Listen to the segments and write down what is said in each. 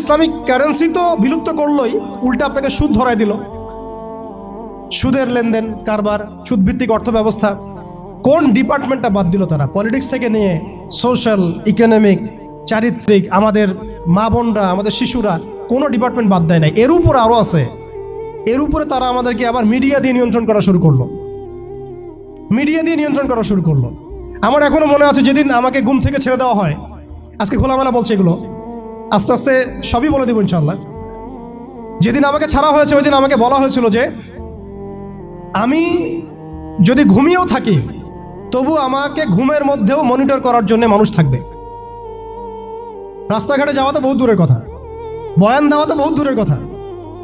Islamic currency তো বিলুপ্ত করলোই, উল্টা আপনাকে সুদ ধরাই দিল। সুদের লেনদেন, কারবার সুদ ভিত্তিক অর্থ ব্যবস্থা কোন ডিপার্টমেন্টটা বাদ দিল তারা? পলিটিক্স থেকে নিয়ে সোশ্যাল ইকোনমিক চারিত্রিক, আমাদের মা বোনরা, আমাদের শিশুরা, কোনো ডিপার্টমেন্ট বাদ দেয় নাই। এর উপরে আরও আছে। এর উপরে তারা আমাদেরকে আবার মিডিয়া দিয়ে নিয়ন্ত্রণ করা শুরু করল। মিডিয়া দিয়ে নিয়ন্ত্রণ করা শুরু করল। আমার এখনও মনে আছে যেদিন আমাকে ঘুম থেকে ছেড়ে দেওয়া হয়, আজকে খোলামেলা বলছে এগুলো। আস্তে আস্তে সবই বলে দেব ইনশাল্লাহ যেদিন আমাকে ছাড়া হয়েছে, ওই দিন আমাকে বলা হয়েছিল যে, আমি যদি ঘুমিয়েও থাকি, তবু আমাকে ঘুমের মধ্যেও মনিটর করার জন্য মানুষ থাকবে। রাস্তাঘাটে যাওয়া তো বহুত দূরের কথা। বয়ান দেওয়া তো বহুত দূরের কথা।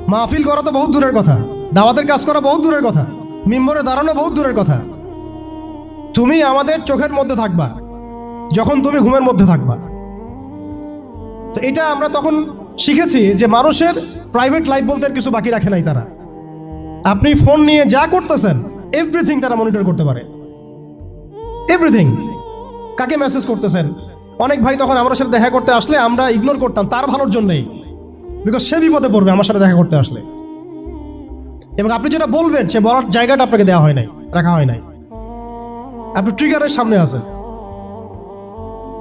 মাহফিল করা তো বহুত দূরের কথা। দাওয়াতের কাজ করা বহুত দূরের কথা। মিম্বরে দাঁড়ানো বহুত দূরের কথা। তুমি আমাদের চোখের মধ্যে থাকবা। যখন তুমি ঘুমের মধ্যে থাকবা। তো এটা আমরা তখন শিখেছি যে মানুষের প্রাইভেট লাইফ বলতে কিছু বাকি রাখে নাই তারা। আপনি ফোন নিয়ে যা করতেছেন এভরিথিং তারা মনিটর করতে পারে। এভরিথিং কাকে মেসেজ করতেছেন? অনেক ভাই তখন আমার সাথে দেখা করতে আসলে আমরা ইগনোর করতাম, তার ভালোর জন্যই। বিকজ সে বিপদে পড়বে আমার সাথে দেখা করতে আসলে। এবং আপনি যেটা বলবেন, সে বলার জায়গাটা আপনাকে দেওয়া হয় নাই, রাখা হয় নাই। আপনি ট্রিগারের সামনে আছেন।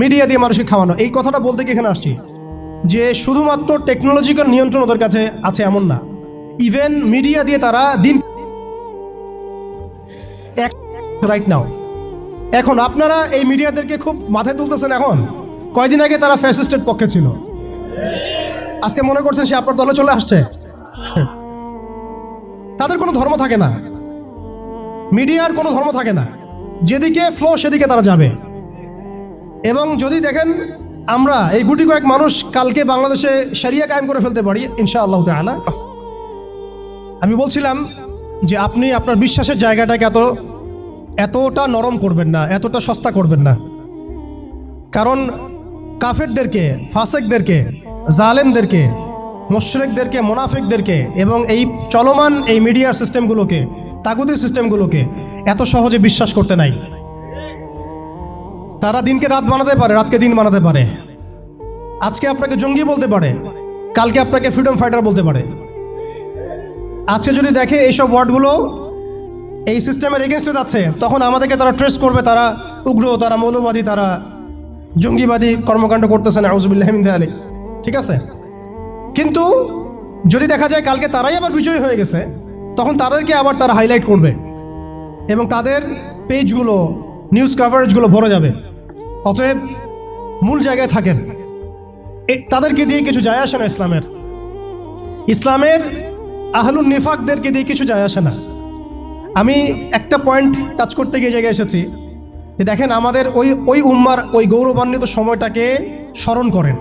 মিডিয়া দিয়ে মানুষকে খাওয়ানো। এই কথাটা বলতে কি এখানে আসছি যে শুধুমাত্র টেকনোলজিক্যাল নিয়ন্ত্রণ ওদের কাছে আছে এমন না। ইভেন মিডিয়া দিয়ে তারা দিন রাইট নাও এখন আপনারা এই মিডিয়াদেরকে খুব মাথায় তুলতেছেন এখন। কয়দিন আগে তারা ফ্যাসিস্টের পক্ষে ছিল। আজকে মনে করছেন সে আপনার দলে চলে আসছে। তাদের কোনো ধর্ম থাকে না। মিডিয়ার কোনো ধর্ম থাকে না। যেদিকে ফ্লো সেদিকে তারা যাবে। এবং যদি দেখেন আমরা এই গুটি কয়েক মানুষ কালকে বাংলাদেশে সারিয়া কায়েম করে ফেলতে পারি ইনশা আল্লাহ তালা আমি বলছিলাম যে আপনি আপনার বিশ্বাসের জায়গাটাকে এত, এতটা নরম করবেন না, এতটা সস্তা করবেন না। কারণ কাফেরদেরকে, ফাসেকদেরকে, জালেমদেরকে, মোশরেকদেরকে, মোনাফেকদেরকে এবং এই চলমান এই মিডিয়ার সিস্টেমগুলোকে তাগুদি সিস্টেমগুলোকে এত সহজে বিশ্বাস করতে নাই। তারা দিনকে রাত বানাতে পারে, রাতকে দিন বানাতে পারে। আজকে আপনাকে জঙ্গি বলতে পারে, কালকে আপনাকে ফ্রিডম ফাইটার বলতে পারে। আজকে যদি দেখে এইসব ওয়ার্ডগুলো এই সিস্টেমের এগেনস্টে যাচ্ছে, তখন আমাদেরকে তারা ট্রেস করবে, তারা উগ্র, তারা মৌলবাদী, তারা জঙ্গিবাদী কর্মকাণ্ড করতেছেন আউজুবিল্লাহমিন আলী ঠিক আছে? কিন্তু যদি দেখা যায় কালকে তারাই আবার বিজয়ী হয়ে গেছে, তখন তাদেরকে আবার তারা হাইলাইট করবে এবং তাদের পেজগুলো নিউজ কাভারেজগুলো ভরে যাবে। অতএব মূল জায়গায় থাকেন। তাদেরকে দিয়ে কিছু যায় আসে না ইসলামের। ইসলামের আহলুন নিফাকদেরকে দিয়ে কিছু যায় আসে না। আমি একটা পয়েন্ট টাচ করতে গিয়ে জায়গায় এসেছি যে দেখেন আমাদের ওই ওই উম্মার ওই গৌরবান্বিত সময়টাকে স্মরণ করেন।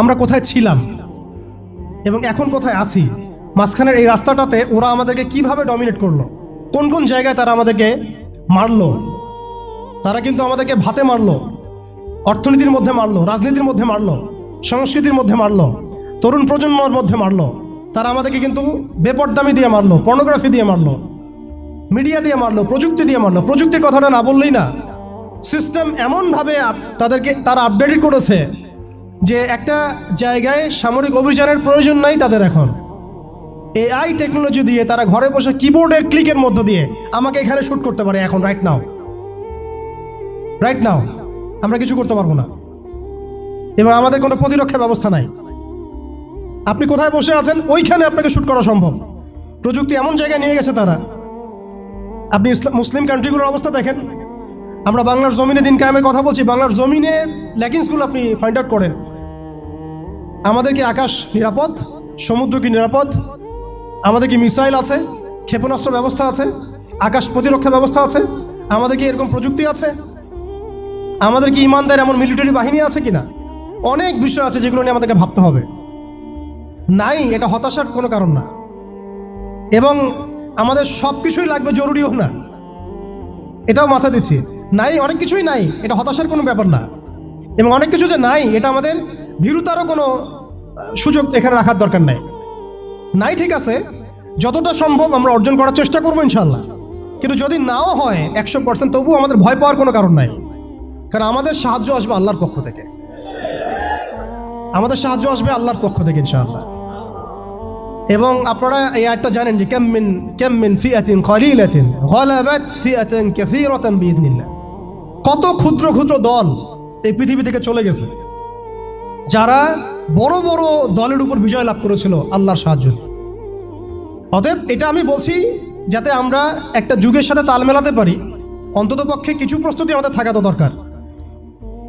আমরা কোথায় ছিলাম এবং এখন কোথায় আছি, মাঝখানের এই রাস্তাটাতে ওরা আমাদেরকে কীভাবে ডমিনেট করল, কোন কোন জায়গায় তারা আমাদেরকে মারলো তারা কিন্তু আমাদেরকে ভাতে মারলো, অর্থনীতির মধ্যে মারলো, রাজনীতির মধ্যে মারলো, সংস্কৃতির মধ্যে মারলো, তরুণ প্রজন্মর মধ্যে মারলো। তারা আমাদেরকে কিন্তু বেপরদামি দিয়ে মারলো পর্নোগ্রাফি দিয়ে মারলো মিডিয়া দিয়ে মারলো, প্রযুক্তি দিয়ে মারলো। প্রযুক্তির কথাটা না বললেই না। সিস্টেম এমনভাবে তাদেরকে তারা আপডেটেড করেছে যে একটা জায়গায় সামরিক অভিযানের প্রয়োজন নাই তাদের এখন। এআই টেকনোলজি দিয়ে তারা ঘরে বসে কিবোর্ডের ক্লিকের মধ্য দিয়ে আমাকে এখানে শ্যুট করতে পারে এখন রাইট নাও রাইট নাও আমরা কিছু করতে পারব না। এবার আমাদের কোনো প্রতিরক্ষা ব্যবস্থা নাই। আপনি কোথায় বসে আছেন? ওইখানে আপনাকে শ্যুট করা সম্ভব। প্রযুক্তি এমন জায়গায় নিয়ে গেছে তারা। আপনি মুসলিম কান্ট্রিগুলোর অবস্থা দেখেন। আমরা বাংলার জমিনে দিন কায়েমের কথা বলছি। বাংলার জমিনের ল্যাকিংসগুলো আপনি ফাইন্ড আউট করেন। আমাদের কি আকাশ নিরাপদ, সমুদ্র কি নিরাপদ, আমাদের কি মিসাইল আছে, ক্ষেপণাস্ত্র ব্যবস্থা আছে, আকাশ প্রতিরক্ষা ব্যবস্থা আছে, আমাদের কি এরকম প্রযুক্তি আছে? আমাদের কি ইমানদার এমন মিলিটারি বাহিনী আছে কিনা? অনেক বিষয় আছে যেগুলো নিয়ে আমাদেরকে ভাবতে হবে। নাই, এটা হতাশার কোনো কারণ না। এবং আমাদের সব কিছুই লাগবে জরুরিও না। এটাও মাথা দিচ্ছি। নাই, অনেক কিছুই নাই, এটা হতাশার কোনো ব্যাপার না। এবং অনেক কিছু যে নাই, এটা আমাদের ভীরুতারও কোনো সুযোগ এখানে রাখার দরকার নাই। নাই ঠিক আছে, যতটা সম্ভব আমরা অর্জন করার চেষ্টা করব ইনশাল্লাহ কিন্তু যদি নাও হয় একশো পার্সেন্ট তবুও আমাদের ভয় পাওয়ার কোনো কারণ নাই। কারণ আমাদের সাহায্য আসবে আল্লাহর পক্ষ থেকে। আমাদের সাহায্য আসবে আল্লাহর পক্ষ থেকে ইনশাআল্লাহ। এবং আপনারা এই আয়টা জানেন যে কেমমিন কেমমিন ফিয়াতিন কলিলাতিন গলাবাত ফিয়াতিন কাসীরাতান বিইذنিল্লাহ কত ক্ষুদ্র ক্ষুদ্র দল এই পৃথিবী থেকে চলে গেছে, যারা বড় বড় দলের উপর বিজয় লাভ করেছিল আল্লাহর সাহায্য অতএব এটা আমি বলছি যাতে আমরা একটা যুগের সাথে তাল মেলাতে পারি। অন্ততপক্ষে কিছু প্রস্তুতি আমাদের থাকা তো দরকার।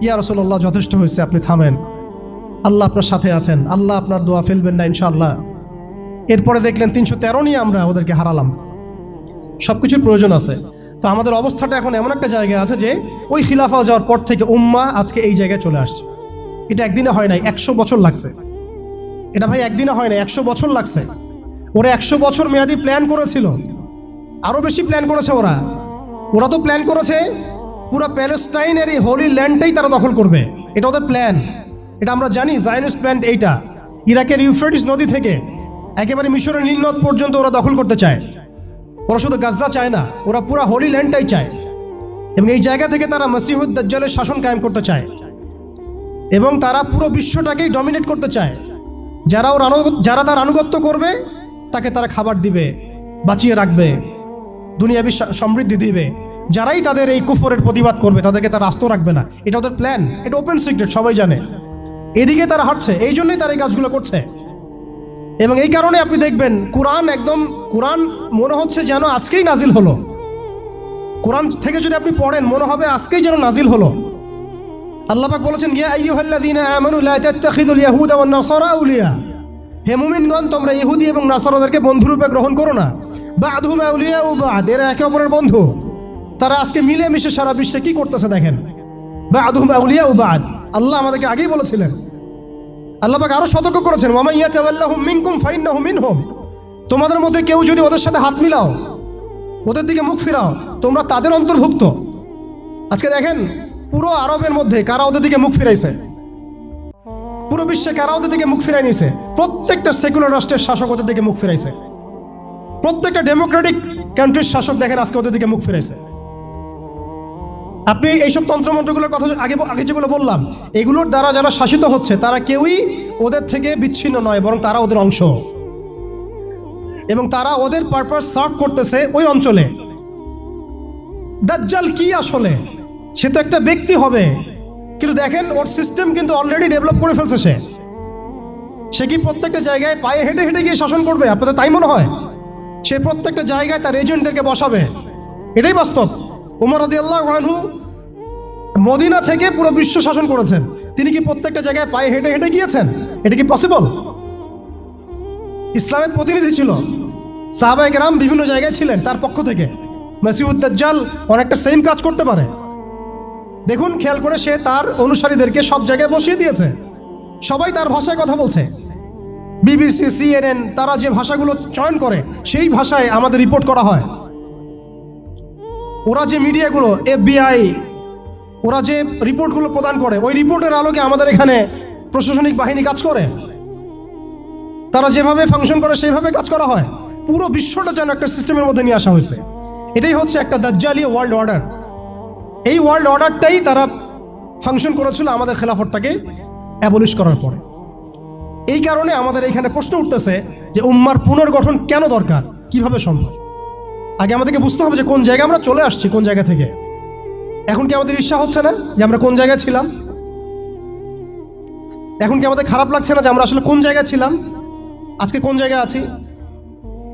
ইয়া রসল্লাহ যথেষ্ট হয়েছে, আপনি থামেন। আল্লাহ আপনার সাথে আছেন, আল্লাহ আপনার দোয়া ফেলবেন না, ইনশাআল্লাহ। এরপরে দেখলেন তিনশো তেরো নিয়ে আমরা ওদেরকে হারালাম। সব কিছুর প্রয়োজন আছে। তো আমাদের অবস্থাটা এখন এমন একটা জায়গায় আছে যে, ওই খিলাফা যাওয়ার পর থেকে উম্মা আজকে এই জায়গায় চলে আসছে। এটা একদিনে হয় নাই, একশো বছর লাগছে। এটা ভাই একদিনে হয় না একশো বছর লাগছে। ওরা একশো বছর মেয়াদি প্ল্যান করেছিল। আরও বেশি প্ল্যান করেছে ওরা। ওরা তো প্ল্যান করেছে পুরো প্যালেস্টাইনের এই হোলি ল্যান্ডটাই তারা দখল করবে। এটা ওদের প্ল্যান এটা আমরা জানি জাইনিস প্ল্যান এইটা। ইরাকের ইউফ্রেটিস নদী থেকে একেবারে মিশরের নীলনদ পর্যন্ত ওরা দখল করতে চায়। ওরা শুধু গাজা চায় না, ওরা পুরো হোলি ল্যান্ডটাই চায়। এবং এই জায়গা থেকে তারা মসিহুদ দাজ্জালের শাসন কায়েম করতে চায়। এবং তারা পুরো বিশ্বটাকেই ডমিনেট করতে চায়। যারা ওর যারা তার আনুগত্য করবে, তাকে তারা খাবার দিবে, বাঁচিয়ে রাখবে, দুনিয়াবি সমৃদ্ধি দিবে। যারাই তাদের এই কুফরের প্রতিবাদ করবে, তাদেরকে তারা আস্ত রাখবে না। এটা ওদের প্ল্যান এটা ওপেন সিক্রেট সবাই জানে। এদিকে তারা হাঁটছে, এই জন্যই তারা এই কাজগুলো করছে। এবং এই কারণে আপনি দেখবেন, কোরআন একদম, কোরআন মনে হচ্ছে যেন আজকেই নাজিল হলো। কোরআন থেকে যদি আপনি পড়েন, মনে হবে আজকেই যেন নাজিল হলো। আল্লাহ পাক বলেছেন, ইয়া আইয়ুহাল্লাযীনা নাসারা তোমরা ইহুদি এবং নাসারাদেরকে বন্ধুরূপে গ্রহণ করো না। বাদহুম আউলিয়া ও বাদ, এরা একে অপরের বন্ধু। তারা আজকে মিলে মিশে সারা বিশ্বে কি করতেছে দেখেন? বাদহুম আউলিয়া ও বাদ। আল্লাহ আমাদেরকে আগেই বলেছিলেন। আল্লাহ আরও সতর্ক করেছেন ওয়ামা ইয়াতাওয়াল্লাহুম মিনকুম ফাইন্নাহু মিনহুম। তোমাদের মধ্যে কেউ যদি ওদের সাথে হাত মিলাও, ওদের দিকে মুখ ফিরাও, তোমরা তাদের অন্তর্ভুক্ত। আজকে দেখেন, পুরো আরবের মধ্যে কারা ওদের দিকে মুখ ফিরাইছে? পুরো বিশ্বে কারা ওদের দিকে মুখ ফিরাই নিয়েছে প্রত্যেকটা সেকুলার রাষ্ট্রের শাসক ওদের দিকে মুখ ফিরাইছে। প্রত্যেকটা ডেমোক্রেটিক কান্ট্রির শাসক দেখেন আজকে ওদের দিকে মুখ ফিরাইছে। আপনি এইসব তন্ত্রমন্ত্রগুলোর কথা আগে আগে যেগুলো বললাম, এগুলোর দ্বারা যারা শাসিত হচ্ছে, তারা কেউই ওদের থেকে বিচ্ছিন্ন নয়, বরং তারা ওদের অংশ। এবং তারা ওদের পারপাস সার্ভ করতেছে ওই অঞ্চলে। দাজ্জাল কি আসলে? সে তো একটা ব্যক্তি হবে। কিন্তু দেখেন, ওর সিস্টেম কিন্তু অলরেডি ডেভেলপ করে ফেলছে সে। সে কি প্রত্যেকটা জায়গায় পায়ে হেঁটে হেঁটে গিয়ে শাসন করবে? আপনাদের তাই মনে হয়? সে প্রত্যেকটা জায়গায় তার এজেন্টদেরকে বসাবে। এটাই বাস্তব। উমর রদি আল্লাহ মদিনা থেকে পুরো বিশ্ব শাসন করেছেন। তিনি কি প্রত্যেকটা জায়গায় পায়ে হেঁটে হেঁটে গিয়েছেন? এটা কি পসিবল ইসলামের প্রতিনিধি ছিল। সাহাবাই গ্রাম বিভিন্ন জায়গায় ছিলেন তার পক্ষ থেকে। মাসিউদ্দাজ্জাল অনেকটা সেম কাজ করতে পারে। দেখুন, খেয়াল করে সে তার অনুসারীদেরকে সব জায়গায় বসিয়ে দিয়েছে। সবাই তার ভাষায় কথা বলছে। বিবিসি, সিএনএন, তারা যে ভাষাগুলো চয়ন করে, সেই ভাষায় আমাদের রিপোর্ট করা হয়। ওরা যে মিডিয়াগুলো এফবিআই ওরা যে রিপোর্টগুলো প্রদান করে, ওই রিপোর্টের আলোকে আমাদের এখানে প্রশাসনিক বাহিনী কাজ করে। তারা যেভাবে ফাংশন করে, সেইভাবে কাজ করা হয়। পুরো বিশ্বটা যেন একটা সিস্টেমের মধ্যে নিয়ে আসা হয়েছে। এটাই হচ্ছে একটা দাজ্জালি ওয়ার্ল্ড অর্ডার এই ওয়ার্ল্ড অর্ডারটাই তারা ফাংশন করেছিল আমাদের খেলাফতটাকে অ্যাবলিশ করার পরে। এই কারণে আমাদের এইখানে প্রশ্ন উঠতেছে যে উম্মার পুনর্গঠন কেন দরকার? কীভাবে সম্ভব? আগে আমাদেরকে বুঝতে হবে যে কোন জায়গায় আমরা চলে আসছি, কোন জায়গা থেকে? এখন কি আমাদের ঈর্ষা হচ্ছে না যে আমরা কোন জায়গায় ছিলাম? এখন কি আমাদের খারাপ লাগছে না যে আমরা আসলে কোন জায়গায় ছিলাম? আজকে কোন জায়গায় আছি?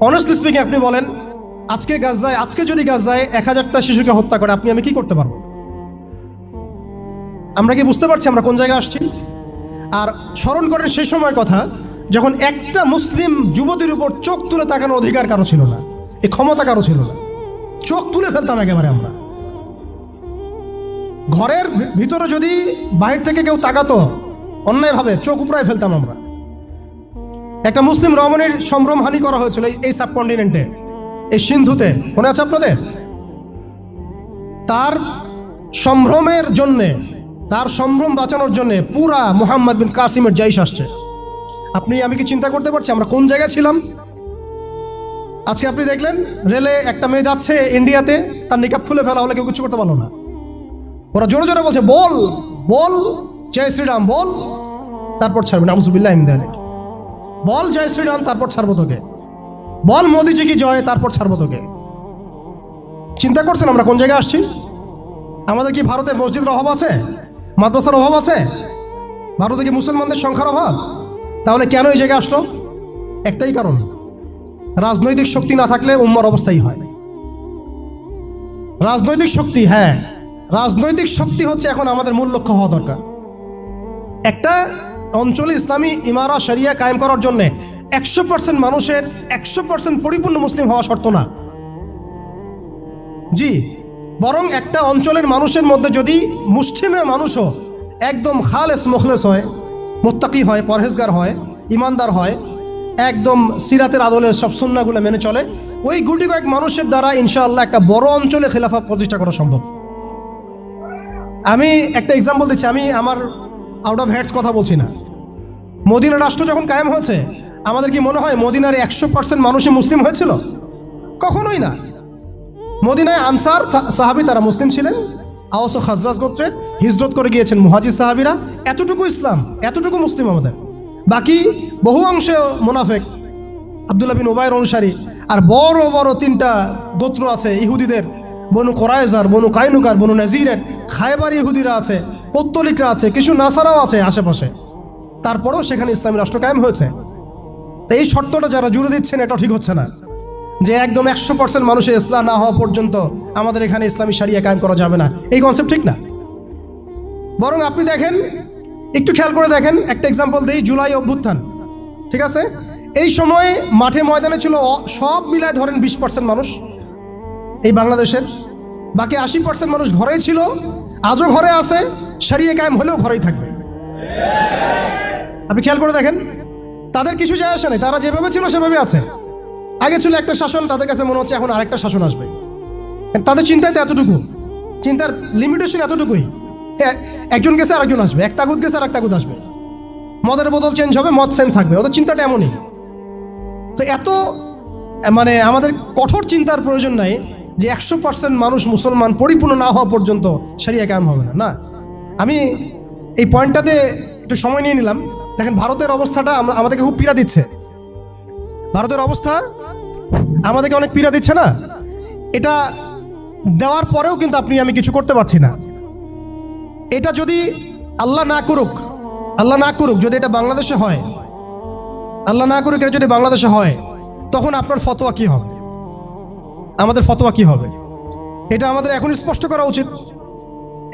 অনেস্টলি স্পিকিং আপনি বলেন, আজকে গাছ গাজায়, আজকে যদি গাজায় এক হাজারটা শিশুকে হত্যা করে, আপনি আমি কি করতে পারব? আমরা কি বুঝতে পারছি আমরা কোন জায়গায় আসছি? আর স্মরণ করেন সেই সময়ের কথা, যখন একটা মুসলিম যুবতীর উপর চোখ তুলে তাকানোর অধিকার কারও ছিল না এই ক্ষমতা কারও ছিল না। চোখ তুলে ফেলতাম একেবারে আমরা। ঘরের ভিতরে যদি বাহির থেকে কেউ তাকাতো, অন্যায়ভাবে চোখ উপড়ায় ফেলতাম আমরা। একটা মুসলিম রমণীর সম্ভ্রম হানি করা হয়েছিল এই- এই সাবকন্টিনেন্টে, এই সিন্ধুতে। মনে আছে আপনাদের? তার সম্ভ্রমের জন্যে, তার সম্ভ্রম বাঁচানোর জন্যে পুরা মোহাম্মদ বিন কাসিমের জাইশ আসছে। আপনি, আমি কি চিন্তা করতে পারছি? আমরা কোন জায়গায় ছিলাম? আজকে আপনি দেখলেন, রেলে একটা মেয়ে যাচ্ছে ইন্ডিয়াতে, তার নিকাপ খুলে ফেলা হলে কেউ কিছু করতে পারল না। ওরা জোরে জোরে বলছে, বল বল, জয় শ্রীরাম, বল। তারপর ছাড়বে নামসুবিল্লাহ ইমদানে বল, জয় শ্রীরাম, তারপর ছাড়বো তোকে। বল, মোদিজি কি জয়, তারপর ছাড়বো তোকে। চিন্তা করছেন আমরা কোন জায়গায় আসছি? আমাদের কি ভারতে মসজিদের অভাব আছে? মাদ্রাসার অভাব আছে? ভারতে কি মুসলমানদের সংখ্যার অভাব? তাহলে কেন এই জায়গায় আসলো? একটাই কারণ, রাজনৈতিক শক্তি না থাকলে উম্মার অবস্থাই হয়। রাজনৈতিক শক্তি হ্যাঁ। রাজনৈতিক শক্তি হচ্ছে এখন আমাদের মূল লক্ষ্য হওয়া দরকার। একটা অঞ্চলে ইসলামী ইমারা, শরিয়া কায়েম করার জন্য একশো পার্সেন্ট মানুষের একশো পার্সেন্ট পরিপূর্ণ মুসলিম হওয়া শর্ত না। জি, বরং একটা অঞ্চলের মানুষের মধ্যে যদি মুসলিমের মানুষও একদম খালেস মুখলেস হয়, মোত্তাকি হয়, পরহেজগার হয়, ইমানদার হয়, একদম সিরাতের আদলে সব সুন্নাগুলো মেনে চলে, ওই গুটি কয়েক মানুষের দ্বারা ইনশাআল্লাহ একটা বড় অঞ্চলে খেলাফা প্রতিষ্ঠা করা সম্ভব। আমি একটা এক্সাম্পল দিচ্ছি, আমি আমার আউট অফ হেডস কথা বলছি না। মদিনা রাষ্ট্র যখন কায়েম হয়েছে, আমাদের কি মনে হয় মদিনার একশো পার্সেন্ট মানুষই মুসলিম হয়েছিল? কখনোই না। মদিনায় আনসার সাহাবি তারা মুসলিম ছিলেন। আওস ও খাজরাজ গোত্রের হিজরত করে গিয়েছেন মুহাজির সাহাবিরা। এতটুকু ইসলাম, এতটুকু মুসলিম আমাদের। বাকি বহু অংশে মোনাফেক, আবদুল্লাহ বিন ওবায়ের অনুসারী, আর বড় বড় তিনটা গোত্র আছে ইহুদিদের। বনু কোরাইজার, বনু কাইনুকার, বনু নাজিরের খায়বার ইহুদিরা আছে, পত্তলিকরা আছে, কিছু নাসারাও আছে আশেপাশে। তারপরেও সেখানে ইসলামী রাষ্ট্র কায়েম হয়েছে। এই শর্তটা যারা জুড়ে দিচ্ছেন এটা ঠিক হচ্ছে না। যে একদম একশো পার্সেন্ট মানুষের ইসলাম না হওয়া পর্যন্ত আমাদের এখানে ইসলামী সারিয়া কায়েম করা যাবে না। এই কনসেপ্ট ঠিক না। বরং আপনি দেখেন, একটু খেয়াল করে দেখেন, একটা এক্সাম্পল দিই, জুলাই অভ্যুত্থান। ঠিক আছে? এই সময় মাঠে ময়দানে ছিল, সব মিলায় ধরেন বিশ পার্সেন্ট মানুষ। এই বাংলাদেশের। বাকি আশি পার্সেন্ট মানুষ ঘরেই ছিল, আজও ঘরে আছে সারিয়ে কায়েম হলেও ঘরেই থাকবে। আপনি খেয়াল করে দেখেন, তাদের কিছু যায় আসে নাই, তারা যেভাবে ছিল সেভাবে আছে। আগে ছিল একটা শাসন, তাদের কাছে মনে হচ্ছে এখন আরেকটা শাসন আসবে। তাদের চিন্তায় তো এতটুকু, চিন্তার লিমিটেশন এতটুকুই। একজন গেছে, আরেকজন আসবে। এক তাগুদ গেছে আর এক তাগুদ আসবে। মদের বোতল চেঞ্জ হবে, মদ সেম থাকবে। ওদের চিন্তাটা এমনই। তো এত মানে আমাদের কঠোর চিন্তার প্রয়োজন নাই। যে একশো পার্সেন্ট মানুষ মুসলমান পরিপূর্ণ না হওয়া পর্যন্ত সারিয়া কায়েম হবে না। না। আমি এই পয়েন্টটাতে একটু সময় নিয়ে নিলাম। দেখেন, ভারতের অবস্থাটা আমাদেরকে খুব পীড়া দিচ্ছে। ভারতের অবস্থা আমাদেরকে অনেক পীড়া দিচ্ছে না? এটা দেওয়ার পরেও কিন্তু আপনি, আমি কিছু করতে পারছি না। এটা যদি আল্লাহ না করুক, আল্লাহ না করুক, যদি এটা বাংলাদেশে হয়, আল্লাহ না করুক, এটা যদি বাংলাদেশে হয়, তখন আপনার ফতোয়া কি হবে? আমাদের ফতোয়া কি হবে? এটা আমাদের এখন স্পষ্ট করা উচিত।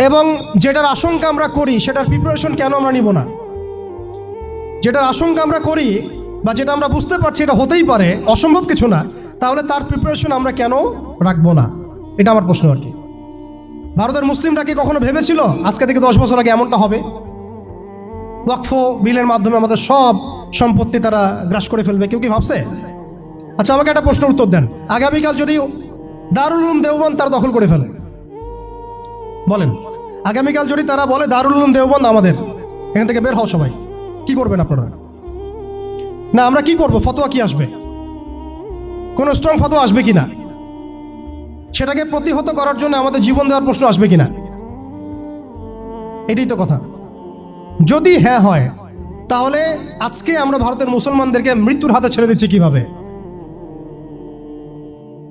এবং যেটার আশঙ্কা আমরা করি, সেটার প্রিপারেশন কেন আমরা নিব না? যেটার আশঙ্কা আমরা করি বা যেটা আমরা বুঝতে পারছি এটা হতেই পারে, অসম্ভব কিছু না, তাহলে তার প্রিপারেশন আমরা কেন রাখব না? এটা আমার প্রশ্ন আর কি। ভারতের মুসলিমরা কি কখনো ভেবেছিল, আজকে থেকে দশ বছর আগে এমনটা হবে? ওয়াকফ বিলের মাধ্যমে আমাদের সব সম্পত্তি তারা গ্রাস করে ফেলবে, কেউ কি ভাবছে? আচ্ছা আমাকে একটা প্রশ্ন উত্তর দেন। আগামীকাল যদি দারুল উলুম দেওবন্দ তার দখল করে ফেলে, বলেন, আগামীকাল যদি তারা বলে দারুল উলুম দেওবন্দ আমাদের, এখান থেকে বের হও সবাই। কি করবেন আপনারা? না, আমরা কি করব? ফতোয়া কি আসবে? কোনো স্ট্রং ফতোয়া আসবে কি না সেটাকে প্রতিহত করার জন্য আমাদের জীবন দেওয়ার প্রশ্ন আসবে কি না এটাই তো কথা। যদি হ্যাঁ হয়, তাহলে আজকে আমরা ভারতের মুসলমানদেরকে মৃত্যুর হাতে ছেড়ে দিচ্ছি কীভাবে?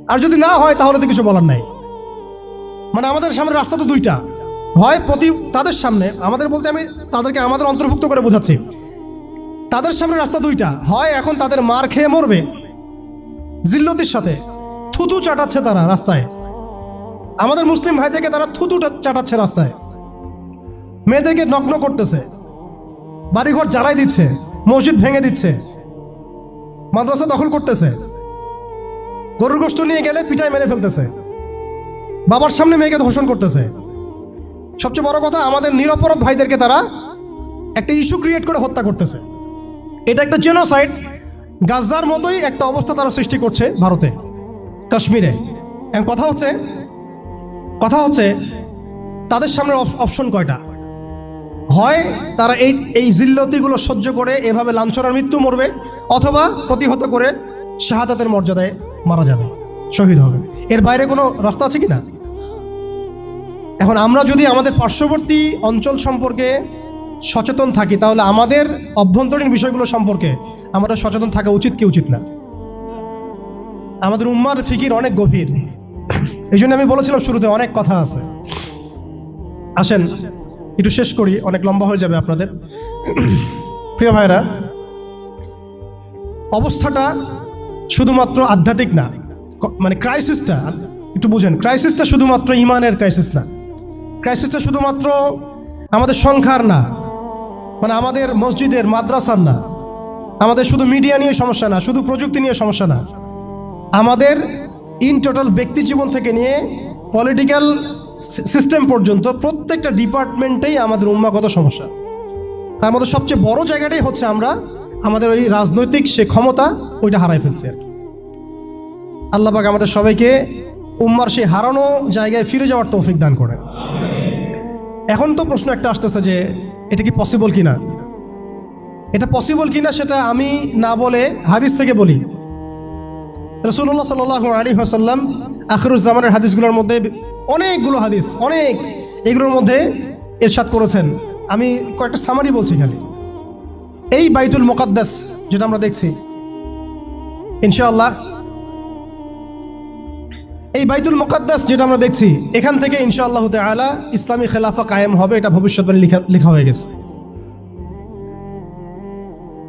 আর যদি না হয়, তাহলে তো কিছু বলার নাই। মানে আমাদের সামনে রাস্তা তো দুইটা। হয় প্রতি তাদের সামনে, আমাদের বলতে আমি তাদেরকে আমাদের অন্তর্ভুক্ত করে বোঝাচ্ছি। তাদের সামনে রাস্তা দুইটা। হয় এখন তাদের মার খেয়ে মরবে, জিল্লতির সাথে থুতু চাটাচ্ছে তারা রাস্তায়। আমাদের মুসলিম ভাইদেরকে তারা থুতু চাটাচ্ছে রাস্তায়। মেয়েদেরকে নগ্ন করতেছে। বাড়িঘর জ্বালাই দিচ্ছে, মসজিদ ভেঙে দিচ্ছে। মাদ্রাসা দখল করতেছে। গরুর গোস্ত নিয়ে গেলে পিঠায় মেরে ফেলতেছে। বাবার সামনে মেয়েকে ধর্ষণ করতেছে। সবচেয়ে বড় কথা, আমাদের নিরপরাধ ভাইদেরকে তারা একটা ইস্যু ক্রিয়েট করে হত্যা করতেছে। এটা একটা জেনোসাইড। গাজার মতোই একটা অবস্থা তারা সৃষ্টি করছে ভারতে, কাশ্মীরে। এখন কথা হচ্ছে কথা হচ্ছে, তাদের সামনে অপশন কয়টা? হয় তারা এই এই জিল্লতিগুলো সহ্য করে, এভাবে লাঞ্ছনার মৃত্যু মরবে, অথবা প্রতিহত করে শাহাদাতের মর্যাদায় মারা যাবে, শহীদ হবে। এর বাইরে কোনো রাস্তা আছে কি না এখন আমরা যদি আমাদের পার্শ্ববর্তী অঞ্চল সম্পর্কে সচেতন থাকি, তাহলে আমাদের অভ্যন্তরীণ বিষয়গুলো সম্পর্কে আমাদের সচেতন থাকা উচিত কি উচিত না? আমাদের উম্মার ফিকির অনেক গভীর। এই জন্য আমি বলেছিলাম শুরুতে অনেক কথা আছে। আসেন, একটু শেষ করি, অনেক লম্বা হয়ে যাবে আপনাদের। প্রিয় ভাইরা অবস্থাটা শুধুমাত্র আধ্যাত্মিক না মানে ক্রাইসিসটা একটু বুঝেন ক্রাইসিসটা শুধুমাত্র ইমানের ক্রাইসিস না। ক্রাইসিসটা শুধুমাত্র আমাদের সংখ্যার না মানে আমাদের মসজিদের, মাদ্রাসার না। আমাদের শুধু মিডিয়া নিয়ে সমস্যা না, শুধু প্রযুক্তি নিয়ে সমস্যা না। আমাদের ইন টোটাল ব্যক্তি জীবন থেকে নিয়ে পলিটিক্যাল সিস্টেম পর্যন্ত প্রত্যেকটা ডিপার্টমেন্টেই আমাদের উন্মাগত সমস্যা। তার মধ্যে সবচেয়ে বড় জায়গাটাই হচ্ছে আমরা আমাদের ওই রাজনৈতিক সে ক্ষমতা ওইটা হারাই ফেলছে আর কি। আমাদের সবাইকে উম্মার সেই হারানো জায়গায় ফিরে যাওয়ার তৌফিক দান করে এখন তো প্রশ্ন একটা আসতেছে যে এটা কি পসিবল কিনা? এটা পসিবল কিনা সেটা আমি না বলে হাদিস থেকে বলি। রসুল্লাহ সাল আলী হাসাল্লাম আখরুজ্জামানের হাদিসগুলোর মধ্যে অনেকগুলো হাদিস, অনেক, এগুলোর মধ্যে এরশাদ করেছেন। আমি কয়েকটা সামারি বলছি খালি। এই বাইতুল মোকাদ্দাস যেটা আমরা দেখছি, ইনশাআল্লাহ। এই বাইতুল মোকাদ্দাস যেটা আমরা দেখছি, এখান থেকে ইনশাআল্লাহ আলা ইসলামী খেলাফা কায়েম হবে, এটা ভবিষ্যৎবাণী লেখা লেখা হয়ে গেছে।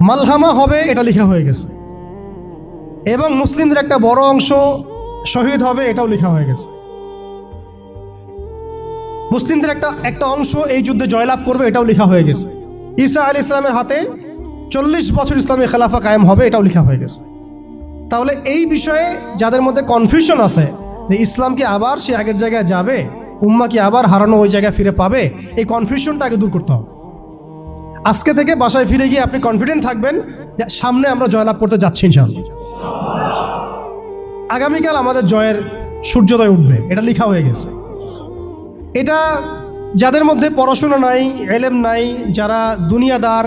মালহামা হবে, এটা লেখা হয়ে গেছে। এবং মুসলিমদের একটা বড় অংশ শহীদ হবে, এটাও লেখা হয়ে গেছে। মুসলিমদের একটা একটা অংশ এই যুদ্ধে জয়লাভ করবে, এটাও লেখা হয়ে গেছে। ঈসা আলী ইসলামের হাতে চল্লিশ বছর ইসলামী খেলাফা কায়েম হবে, এটাও লেখা হয়ে গেছে। তাহলে এই বিষয়ে যাদের মধ্যে কনফিউশন আছে যে ইসলাম কি আবার সে আগের জায়গায় যাবে, উম্মা কি আবার হারানো ওই জায়গায় ফিরে পাবে, এই কনফিউশনটা আগে দূর করতে হবে। আজকে থেকে বাসায় ফিরে গিয়ে আপনি কনফিডেন্ট থাকবেন যে সামনে আমরা জয়লাভ করতে যাচ্ছি ইনশাআল্লাহ। আগামীকাল আমাদের জয়ের সূর্যোদয় উঠবে, এটা লেখা হয়ে গেছে। এটা যাদের মধ্যে পড়াশোনা নাই, এলেম নাই, যারা দুনিয়াদার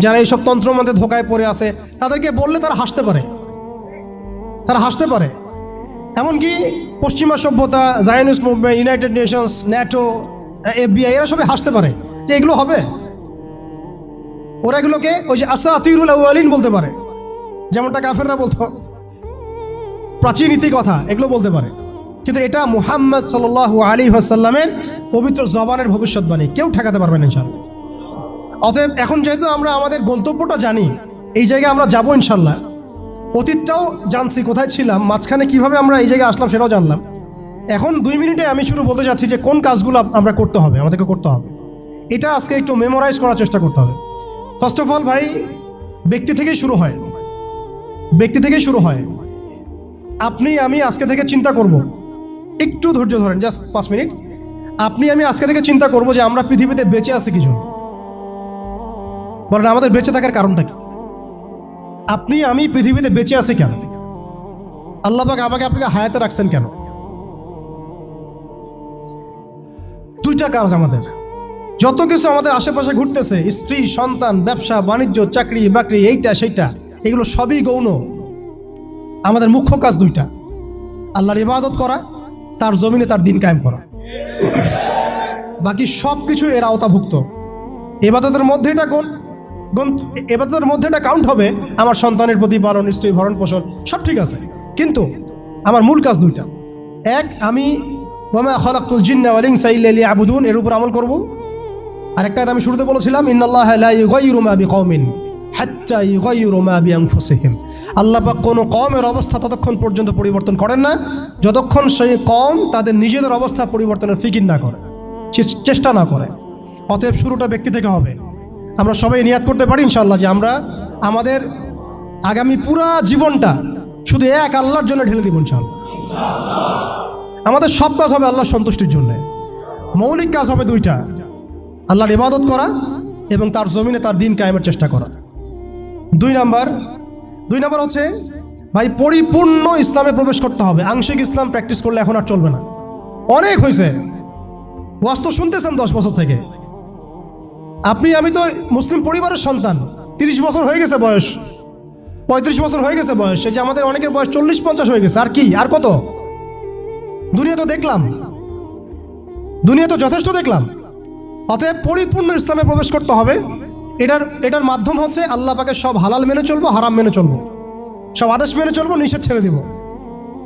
যারা এইসব তন্ত্রের মধ্যে ধোকায় পড়ে আছে, তাদেরকে বললে তারা হাসতে পারে। তারা হাসতে পারে। এমনকি পশ্চিমা সভ্যতা zionist movement United Nations NATO FBI এরা সবাই হাসতে পারে যে এগুলো হবে। ওরা এগুলোকে ওই যে আসা আতিরুল আউয়ালিন বলতে পারে। যেমনটা কাফেররা বলতো। প্রাচীন ইতি কথা, এগুলো বলতে পারে। কিন্তু এটা মুহাম্মদ সাল আলী আসাল্লামের পবিত্র জবানের ভবিষ্যৎবাণী। কেউ ঠেকাতে পারবে না ইনশাল্লাহ অতএব এখন যেহেতু আমরা আমাদের গন্তব্যটা জানি, এই জায়গায় আমরা যাব ইনশাল্লাহ। অতীতটাও জানছি, কোথায় ছিলাম, মাঝখানে কীভাবে আমরা এই জায়গায় আসলাম সেটাও জানলাম। এখন দুই মিনিটে আমি শুরু বলতে যাচ্ছি যে কোন কাজগুলো আমরা করতে হবে, আমাদেরকে করতে হবে। এটা আজকে একটু মেমোরাইজ করার চেষ্টা করতে হবে। ফার্স্ট অফ অল ভাই, ব্যক্তি থেকেই শুরু হয়। ব্যক্তি থেকেই শুরু হয়। আপনি, আমি আজকে থেকে চিন্তা করব। একটু ধৈর্য ধরেন জাস্ট পাঁচ মিনিট। আপনি, আমি আজকে থেকে চিন্তা করব যে আমরা পৃথিবীতে বেঁচে আছি কিছু বলেন, আমাদের বেঁচে থাকার কারণটা কি? আপনি, আমি পৃথিবীতে বেঁচে আছি কেন? আল্লাহ পাক আমাকে আপনাকে হায়াতে রাখছেন কেন? দুইটা কাজ আমাদের। যত কিছু আমাদের আশেপাশে ঘুরতেছে, স্ত্রী, সন্তান, ব্যবসা, বাণিজ্য, চাকরি, বাকরি, এইটা, সেইটা, এগুলো সবই গৌণ। আমাদের মুখ্য কাজ দুইটা। আল্লাহর ইবাদত করা, তার জমিনে তার দিন কায়েম করা। বাকি সব কিছু এর আওতাভুক্ত। এবাদতের মধ্যে এটা কোন এবাদতের মধ্যে এটা কাউন্ট হবে। আমার সন্তানের প্রতিপালন স্ত্রী ভরণ পোষণ, সব ঠিক আছে। কিন্তু আমার মূল কাজ দুইটা। এক, আমি ওমা খলাকুল জিন্না ওয়ালিং সাইল্লি আবুদুন এর উপর আমল করব। আরেকটা আয়াত আমি শুরুতে বলেছিলাম, ইন্নাল্লাহ বিআনফুসিহিম। আল্লাহ পাক কোনো কমের অবস্থা ততক্ষণ পর্যন্ত পরিবর্তন করেন না। যতক্ষণ সেই কম তাদের নিজেদের অবস্থা পরিবর্তনের ফিকির না করে, চেষ্টা না করে। অতএব শুরুটা ব্যক্তি থেকে হবে। আমরা সবাই নিয়াত করতে পারি ইনশাল্লাহ যে আমরা আমাদের আগামী পুরা জীবনটা শুধু এক আল্লাহর জন্য ঢেলে দিব ইনশাআল্লাহ। আমাদের সব কাজ হবে আল্লাহর সন্তুষ্টির জন্য। মৌলিক কাজ হবে দুইটা। আল্লাহর ইবাদত করা এবং তার জমিনে তার দিন কায়েমের চেষ্টা করা। দুই নাম্বার দুই নাম্বার হচ্ছে, ভাই পরিপূর্ণ ইসলামে প্রবেশ করতে হবে। আংশিক ইসলাম প্র্যাকটিস করলে এখন আর চলবে না। অনেক হয়েছে ওয়াজ তো শুনতেছেন দশ বছর থেকে। আপনি, আমি তো মুসলিম পরিবারের সন্তান। তিরিশ বছর হয়ে গেছে বয়স। পঁয়ত্রিশ বছর হয়ে গেছে বয়স। এই যে আমাদের অনেকের বয়স চল্লিশ পঞ্চাশ হয়ে গেছে। আর কি? আর কত? দুনিয়া তো দেখলাম। দুনিয়া তো যথেষ্ট দেখলাম। অতএব পরিপূর্ণ ইসলামে প্রবেশ করতে হবে। এটার এটার মাধ্যম হচ্ছে আল্লাহ পাকে সব হালাল মেনে চলবো, হারাম মেনে চলবো। সব আদেশ মেনে চলবো, নিষেধ ছেড়ে দিব।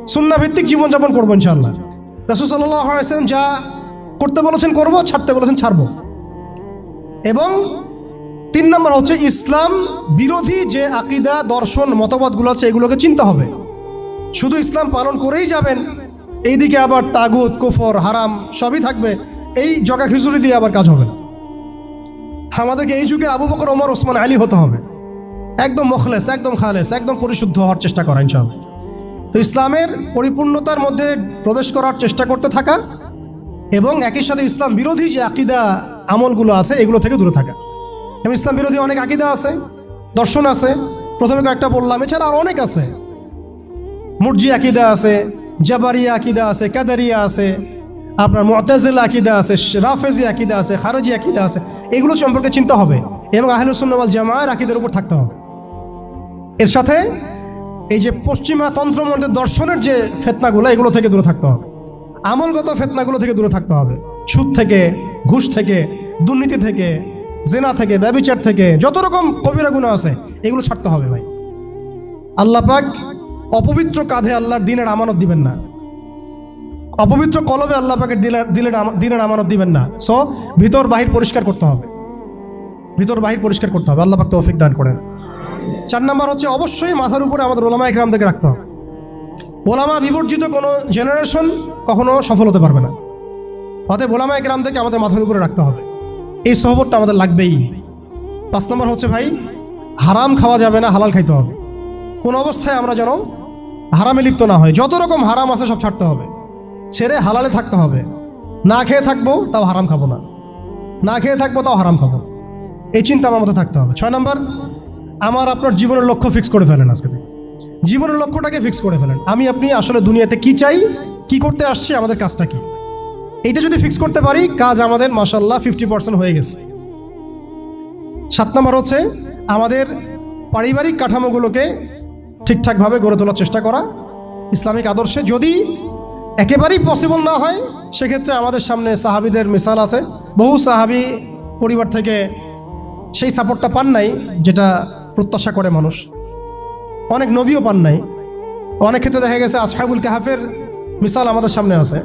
সুন্না ভিত্তিক জীবনযাপন করব ইনশাল্লাহ রসুল সাল্লাম যা করতে বলেছেন করব, ছাড়তে বলেছেন ছাড়বো। এবং তিন নম্বর হচ্ছে ইসলাম বিরোধী যে আকিদা, দর্শন, মতবাদগুলো আছে, এগুলোকে চিনতে হবে। শুধু ইসলাম পালন করেই যাবেন, এইদিকে আবার তাগুত, কুফর, হারাম সবই থাকবে, এই জগা খিচুড়ি দিয়ে আবার কাজ হবে না। আমাদেরকে এই যুগে আবু বকর, ওমর, ওসমান, আলী হতে হবে। একদম মখলেস, একদম খালেস, একদম পরিশুদ্ধ হওয়ার চেষ্টা করা ইনশাআল্লাহ। তো ইসলামের পরিপূর্ণতার মধ্যে প্রবেশ করার চেষ্টা করতে থাকা এবং একই সাথে ইসলাম বিরোধী যে আকিদা আমলগুলো আছে, এগুলো থেকে দূরে থাকা। এবং ইসলাম বিরোধী অনেক আকিদা আছে, দর্শন আছে, প্রথমে কয়েকটা বললাম, এছাড়া আর অনেক আছে। মুরজি আকিদা আছে, জাবারিয়া আকিদা আছে, কাদারিয়া আছে, আপনার মতাজিল আকিদা আছে, রাফেজি আকিদা আছে, খারাজি আকিদা আছে, এগুলো সম্পর্কে চিন্তা হবে। এবং আহলুসুন্নওয়াল জামায়ের আকিদের উপর থাকতে হবে। এর সাথে এই যে পশ্চিমা তন্ত্রমন্ত্রের দর্শনের যে ফেতনাগুলো, এগুলো থেকে দূরে থাকতে হবে। আমলগত ফেতনাগুলো থেকে দূরে থাকতে হবে। সুদ থেকে ঘুষ থেকে, দুর্নীতি থেকে, জেনা থেকে, ব্যবিচার থেকে, যত রকম কবিরা গুণ আছে, এগুলো ছাড়তে হবে ভাই। আল্লাহ পাক অপবিত্র কাঁধে আল্লাহর দিনের আমানত দিবেন না। অপবিত্র কলবে আল্লাহ পাকের দিলের দিনের আমানত দিবেন না। সো ভিতর বাহির পরিষ্কার করতে হবে। ভিতর বাহির পরিষ্কার করতে হবে। আল্লাহ পাক তৌফিক দান করেন। চার নাম্বার হচ্ছে, অবশ্যই মাথার উপরে আমাদের ওলামা একরামদেরকে রাখতে হবে। ওলামা বিবর্জিত কোনো জেনারেশন কখনো সফল হতে পারবে না। অতএব ওলামা একরামদেরকে আমাদের মাথার উপরে রাখতে হবে। এই সহবতটা আমাদের লাগবেই। পাঁচ নম্বর হচ্ছে ভাই, হারাম খাওয়া যাবে না, হালাল খাইতে হবে। কোন অবস্থায় আমরা যেন হারামে লিপ্ত না হয় যত রকম হারাম আছে সব ছাড়তে হবে। ছেড়ে হালালে থাকতে হবে। না খেয়ে থাকব, তাও হারাম খাব না। না খেয়ে থাকব, তাও হারাম খাব এই চিন্তা আমার মধ্যে থাকতে হবে। ছয় নম্বর, আমার আপনার জীবনের লক্ষ্য ফিক্স করে ফেলেন আজকে জীবনের লক্ষ্যটাকে ফিক্স করে ফেলেন। আমি আপনি আসলে দুনিয়াতে কি চাই, কি করতে আসছি, আমাদের কাজটা কি? এইটা যদি ফিক্স করতে পারি, কাজ আমাদের মাসাল্লাহ ফিফটি পার্সেন্ট হয়ে গেছে। সাত নম্বর হচ্ছে, আমাদের পারিবারিক কাঠামোগুলোকে ঠিকঠাকভাবে গড়ে তোলার চেষ্টা করা, ইসলামিক আদর্শে। যদি একেবারেই পসিবল না হয়, সেক্ষেত্রে আমাদের সামনে সাহাবিদের মিসাল আছে। বহু সাহাবি পরিবার থেকে সেই সাপোর্টটা পান নাই, যেটা প্রত্যাশা করে মানুষ। অনেক নবীও পান নাই। অনেক ক্ষেত্রে দেখা গেছে, আসহাবুল কাহাফের মিসাল আমাদের সামনে আছে।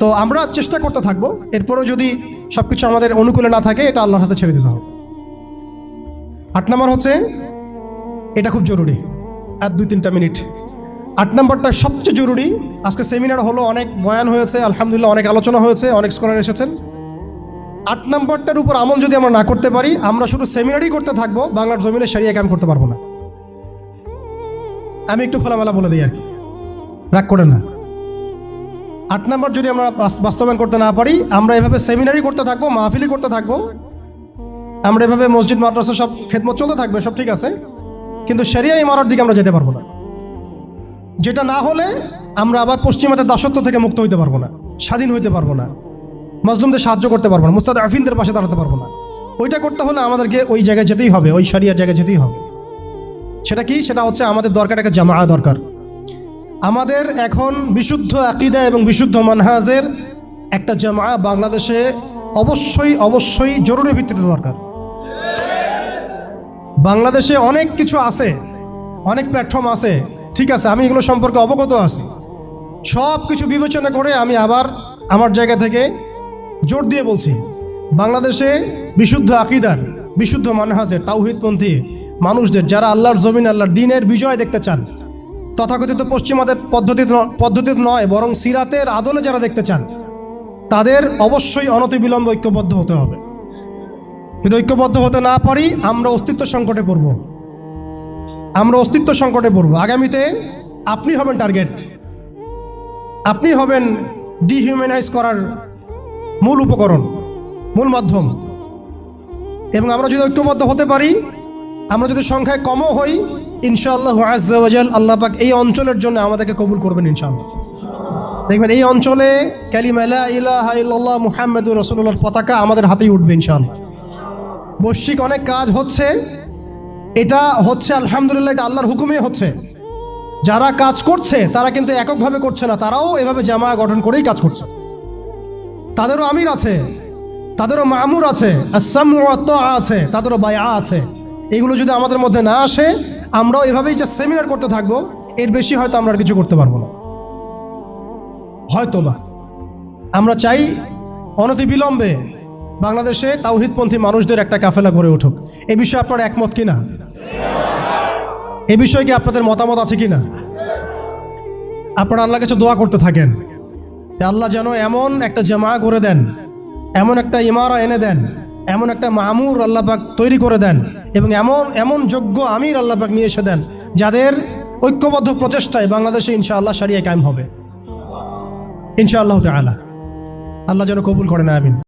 তো আমরা চেষ্টা করতে থাকব। এরপরেও যদি সব কিছু আমাদের অনুকূলে না থাকে, এটা আল্লাহর হাতে ছেড়ে দিতে হবে। আট নম্বর হচ্ছে, এটা খুব জরুরি। আর দুই, তিনটা মিনিট। আট নম্বরটা সবচেয়ে জরুরি। আজকে সেমিনার হলো, অনেক বয়ান হয়েছে, আলহামদুলিল্লাহ অনেক আলোচনা হয়েছে, অনেক স্কলার এসেছেন। আট নম্বরটার উপর আমল যদি আমরা না করতে পারি, আমরা শুধু সেমিনারই করতে থাকব, বাংলার জমিনে সারিয়ে কাম করতে পারব না। আমি একটু খোলামেলা বলে দিই আর কি। রাগ করেন না। আট নম্বর যদি আমরা বাস্তবায়ন করতে না পারি, আমরা এভাবে সেমিনারি করতে থাকব মাহফিলি করতে থাকব। আমরা এভাবে মসজিদ, মাদ্রাসা সব খেদমত চলতে থাকবে, সব ঠিক আছে। কিন্তু সেরিয়া ইমারত দিকে আমরা যেতে পারব না। যেটা না হলে আমরা আবার পশ্চিমাদের দাসত্ব থেকে মুক্ত হইতে পারব না, স্বাধীন হইতে পারব না মজলুমদের সাহায্য করতে পারব না মুস্তাদ আফিনদের পাশে দাঁড়াতে পারব না। ওইটা করতে হলে আমাদেরকে ওই জায়গায় যেতেই হবে, ওই সারিয়ার জায়গায় যেতেই হবে। সেটা কি? সেটা হচ্ছে আমাদের দরকার, একটা জামা দরকার। আমাদের এখন বিশুদ্ধ আকিদা এবং বিশুদ্ধ মানহাজের একটা জামা বাংলাদেশে অবশ্যই অবশ্যই জরুরি ভিত্তিতে দরকার। বাংলাদেশে অনেক কিছু আছে, অনেক প্ল্যাটফর্ম আছে, ঠিক আছে, আমি এগুলো সম্পর্কে অবগত আছি। সব কিছু বিবেচনা করে আমি আবার আমার জায়গা থেকে জোর দিয়ে বলছি, বাংলাদেশে বিশুদ্ধ আকিদার, বিশুদ্ধ মানহাজের, তাওহিদপন্থী মানুষদের, যারা আল্লাহর জমিন, আল্লাহর দিনের বিজয় দেখতে চান তথাকথিত পশ্চিমাদের পদ্ধতিতে ন- পদ্ধতিতে নয়, বরং সিরাতের আদলে যারা দেখতে চান, তাদের অবশ্যই অনতিবিলম্ব ঐক্যবদ্ধ হতে হবে। যদি ঐক্যবদ্ধ হতে না পারি, আমরা অস্তিত্ব সংকটে পড়ব। আমরা অস্তিত্ব সংকটে পড়ব। আগামীতে আপনি হবেন টার্গেট। আপনি হবেন ডিহিউম্যানাইজ করার মূল উপকরণ, মূল মাধ্যম। এবং আমরা যদি ঐক্যবদ্ধ হতে পারি, আমরা যদি সংখ্যায় কমও হই ইনশাআল্লাহ আজ্জাওয়াজাল আল্লাহ পাক এই অঞ্চলের জন্য আমাদেরকে কবুল করবেন ইনশাআল্লাহ। দেখবেন এই অঞ্চলে ক্যালিমালা ইলাহা মুহাম্মদুর রসুল্লাহর পতাকা আমাদের হাতেই উঠবে ইনশাআল্লাহ। বৈশ্বিক অনেক কাজ হচ্ছে, এটা হচ্ছে আলহামদুলিল্লাহ, এটা আল্লাহর হুকুমে হচ্ছে। যারা কাজ করছে, তারা কিন্তু এককভাবে করছে না, তারাও এভাবে জামা গঠন করেই কাজ করছে। তাদেরও আমির আছে, তাদেরও মামুর আছে আছে, তাদেরও বায়া আছে। এগুলো যদি আমাদের মধ্যে না আসে আমরাও এভাবেই যে সেমিনার করতে থাকব, এর বেশি হয়তো আমরা আর কিছু করতে পারব না। হয়তো বা আমরা চাই অনতি বিলম্বে বাংলাদেশে তাওহিদপন্থী মানুষদের একটা কাফেলা গড়ে উঠুক। এ বিষয়ে আপনার একমত কিনা? এ বিষয়ে কি আপনাদের মতামত আছে কিনা? আপনারা আল্লাহ কাছে দোয়া করতে থাকেন। আল্লাহ যেন এমন একটা জামা করে দেন, এমন একটা ইমারা এনে দেন এমন একটা মামুর আল্লাপাক তৈরি করে দেন এবং এমন এমন যোগ্য আমির আল্লাপাক নিয়ে এসে দেন যাদের ঐক্যবদ্ধ প্রচেষ্টায় বাংলাদেশে ইনশাআল্লাহ সারিয়ে কায়েম হবে। ইনশাআল্লাহ তাআলা। আল্লাহ যেন কবুল করেন, আমিন।